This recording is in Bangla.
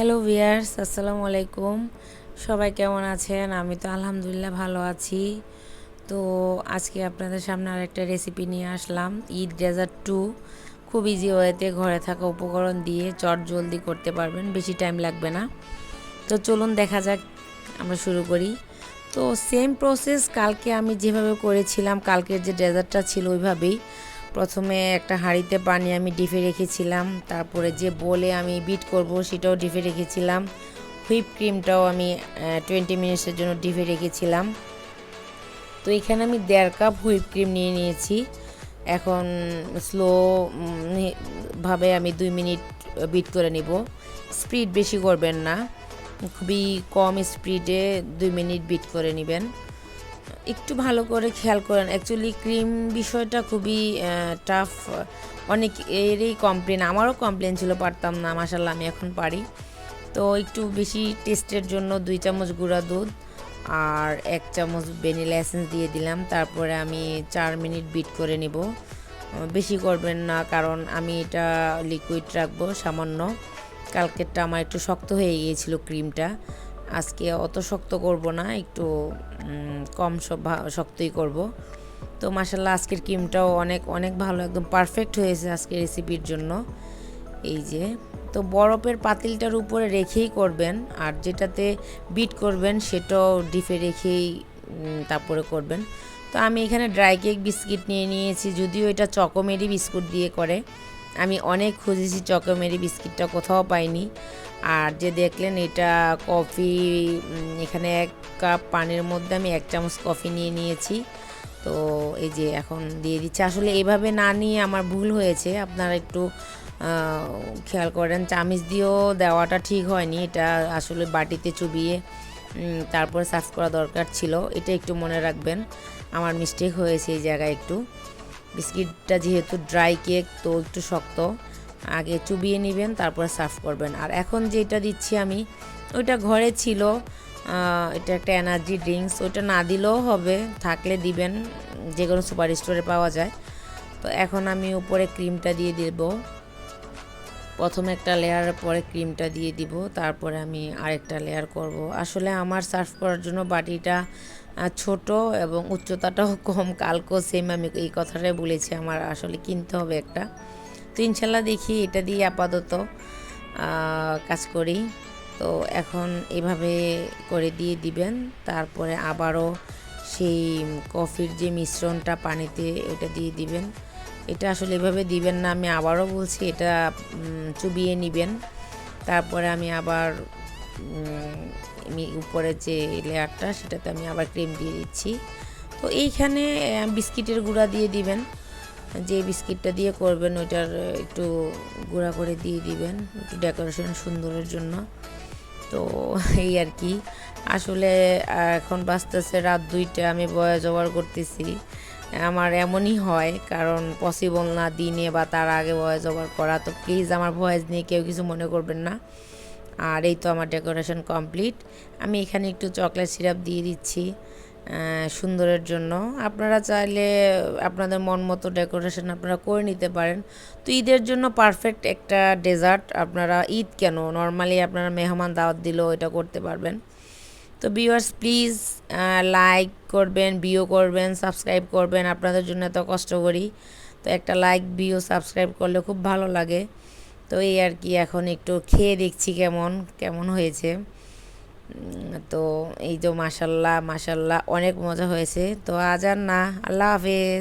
হ্যালো ভিয়ার্স আসসালামু আলাইকুম। সবাই কেমন আছেন? আমি তো আলহামদুলিল্লাহ ভালো আছি। তো আজকে আপনাদের সামনে আরেকটা রেসিপি নিয়ে আসলাম ঈদ ডেজার্ট টু খুব ইজি ওয়েতে ঘরে থাকা উপকরণ দিয়ে চট জলদি করতে পারবেন, বেশি টাইম লাগবে না। তো চলুন দেখা যাক, আমরা শুরু করি। তো সেম প্রসেস কালকে আমি যেভাবে করেছিলাম, কালকের যে ডেজার্টটা ছিল ওইভাবেই। প্রথমে একটা হাঁড়িতে পানি আমি ডিপে রেখেছিলাম, তারপরে যে বলে আমি বিট করব সেটাও ডিপে রেখেছিলাম। হুইপ ক্রিমটাও আমি টোয়েন্টি মিনিটসের জন্য ডিপে রেখেছিলাম। তো এখানে আমি দেড় কাপ হুইপ ক্রিম নিয়ে নিয়েছি। এখন স্লো ভাবে আমি দুই মিনিট বিট করে নিব। স্পিড বেশি করবেন না, খুবই কম স্পিডে দুই মিনিট বিট করে নেবেন। একটু ভালো করে খেয়াল করেন। অ্যাকচুয়ালি ক্রিম বিষয়টা খুবই টাফ অনেক এরই কমপ্লেন আমারও কমপ্লেন ছিল, পারতাম না মাসাল্লাহ আমি এখন পারি। তো একটু বেশি টেস্টের জন্য দুই চামচ গুঁড়া দুধ আর এক চামচ ভ্যানিলা এসেন্স দিয়ে দিলাম। তারপরে আমি চার মিনিট বিট করে নিব। বেশি করবেন না, কারণ আমি এটা লিকুইড রাখব, সামান্য। কালকেরটা আমার একটু শক্ত হয়ে গিয়েছিল ক্রিমটা আজকে অত শক্ত করব না, একটু কম শক্তই করব। তো মাসাল্লাহ আজকের ক্রিমটাও অনেক অনেক ভালো, একদম পারফেক্ট হয়েছে আজকের রেসিপির জন্য। এই যে, তো বরফের পাতিলটার উপরে রেখেই করবেন, আর যেটাতে বিট করবেন সেটাও ডিপে রেখেই তারপরে করবেন। তো আমি এখানে ড্রাই কেক বিস্কিট নিয়ে নিয়েছি, যদিও এটা চকোমেরি বিস্কুট দিয়ে করে। আমি অনেক খুঁজেছি চকোমেরি বিস্কিটটা কোথাও পাইনি। আর যে দেখলেন এটা কফি এখানে এক কাপ পানির মধ্যে আমি এক চামচ কফি নিয়ে নিয়েছি। তো এই যে এখন দিয়ে দিচ্ছি। আসলে এভাবে না নিয়ে আমার ভুল হয়েছে। আপনারা একটু খেয়াল করেন, চামিচ দিয়েও দেওয়াটা ঠিক হয়নি। এটা আসলে বাটিতে চুবিয়ে তারপরে সার্ভ করা দরকার ছিল। এটা একটু মনে রাখবেন। আমার মিস্টেক হয়েছে এই জায়গায় একটু। বিস্কিটটা যেহেতু ড্রাই কেক তো একটু শক্ত। আগে চুবিয়ে নেবেন, তারপরে সার্ভ করবেন। আর এখন যেটা দিচ্ছি আমি, ওইটা ঘরে ছিল এটা একটা এনার্জি ড্রিঙ্কস ওইটা না দিলেও হবে, থাকলে দিবেন, যে কোনো সুপার স্টোরে পাওয়া যায়। তো এখন আমি উপরে ক্রিমটা দিয়ে দেব। প্রথমে একটা লেয়ারের পরে ক্রিমটা দিয়ে দিব, তারপরে আমি আরেকটা লেয়ার করব। আসলে আমার সার্ভ করার জন্য বাটিটা ছোট এবং উচ্চতাটাও কম কালকো সেম আমি এই কথাটাই বলেছি, আমার আসলে কিনতে হবে একটা। তো ইনশাল্লাহ দেখি, এটা দিয়ে আপাতত কাজ করি। তো এখন এভাবে করে দিয়ে দিবেন, তারপরে আবারও সেই কফির যে মিশ্রণটা পানিতে, এটা দিয়ে দিবেন। এটা আসলে এভাবে দিবেন না, আমি আবারও বলছি এটা চুবিয়ে নেবেন। তারপরে আমি আবার উপরে যে লেয়ারটা সেটাতে আমি আবার ক্রিম দিয়ে দিচ্ছি। তো এইখানে বিস্কিটের গুঁড়া দিয়ে দিবেন। যে বিস্কিটটা দিয়ে করবেন ওইটার একটু গুঁড়া করে দিয়ে দিবেন, একটু ডেকোরেশন সুন্দরের জন্য। তো এই আর কি। আসলে এখন বাঁচতেছে রাত দুইটা, আমি বয়স ওভার করতেছি। আমার এমনই হয়, কারণ পসিবল না দিনে বা তার আগে ভয়েস ওভার করা। তো প্লিজ আমার ভয়েস নিয়ে কেউ কিছু মনে করবেন না। আর এই তো আমার ডেকোরেশন কমপ্লিট আমি এখানে একটু চকলেট সিরাপ দিয়ে দিচ্ছি সুন্দরের জন্য। আপনারা চাইলে আপনাদের মন মতো ডেকোরেশন আপনারা করে নিতে পারেন। তো ঈদের জন্য পারফেক্ট একটা ডেজার্ট আপনারা ঈদ কেন? নর্মালি আপনারা মেহমান দাওয়াত দিলেও এটা করতে পারবেন। তো ভিউয়ার্স প্লিজ লাইক করবেন বিও করবেন সাবস্ক্রাইব করবেন, আপনাদের জন্য এত কষ্ট করি। তো একটা লাইক বিও সাবস্ক্রাইব করলে খুব ভালো লাগে। তো এই আর কি, এখন একটু খেয়ে দেখছি কেমন কেমন হয়েছে। তো এই তো মাসাল্লাহ মাসাল্লাহ অনেক মজা হয়েছে। তো আজ আর না, আল্লাহ হাফেজ।